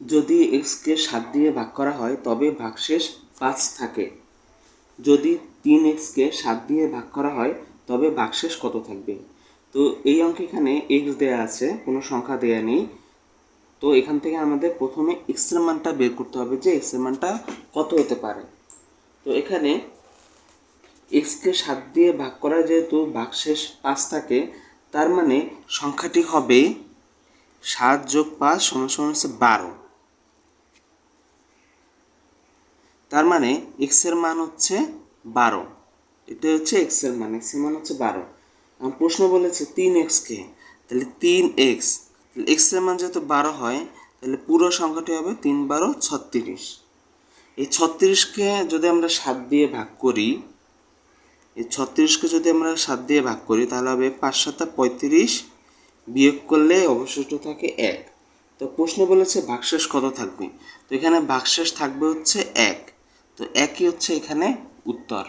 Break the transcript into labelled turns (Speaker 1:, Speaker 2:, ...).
Speaker 1: যদি এক্সকে সাত দিয়ে ভাগ করা হয়, তবে ভাগশেষ পাঁচ থাকে। যদি তিন এক্সকে সাত দিয়ে ভাগ করা হয়, তবে ভাগশেষ কত থাকবে? তো এই অঙ্কে এখানে এক্স দেয়া আছে, কোনো সংখ্যা দেয়া নেই। তো এখান থেকে আমাদের প্রথমে এক্সের মানটা বের করতে হবে যে এক্সের মানটা কত হতে পারে। তো এখানে এক্সকে সাত দিয়ে ভাগ করা যেহেতু ভাগশেষ পাঁচ থাকে, তার মানে সংখ্যাটি হবে সাত যোগ পাঁচ সমান সমান হচ্ছে বারো। তার মানে এক্সের মান হচ্ছে বারো। এটা হচ্ছে এক্সের মান এক্সের মান হচ্ছে বারো। প্রশ্ন বলেছে তিন এক্সকে তাহলে তিন এক্স এক্সের মান যেহেতু বারো হয়, তাহলে পুরো সংখ্যাটি হবে তিন বারো ছত্রিশ। এই ছত্রিশকে যদি আমরা সাত দিয়ে ভাগ করি, এই ছত্রিশকে যদি আমরা সাত দিয়ে ভাগ করি, তাহলে হবে পাঁচ সাতা পঁয়ত্রিশ বিয়োগ করলে অবশিষ্ট থাকে এক। তো প্রশ্ন বলেছে ভাগশেষ কত থাকবে? তো এখানে ভাগশেষ থাকবে হচ্ছে এক। তো একই হচ্ছে এখানে উত্তর।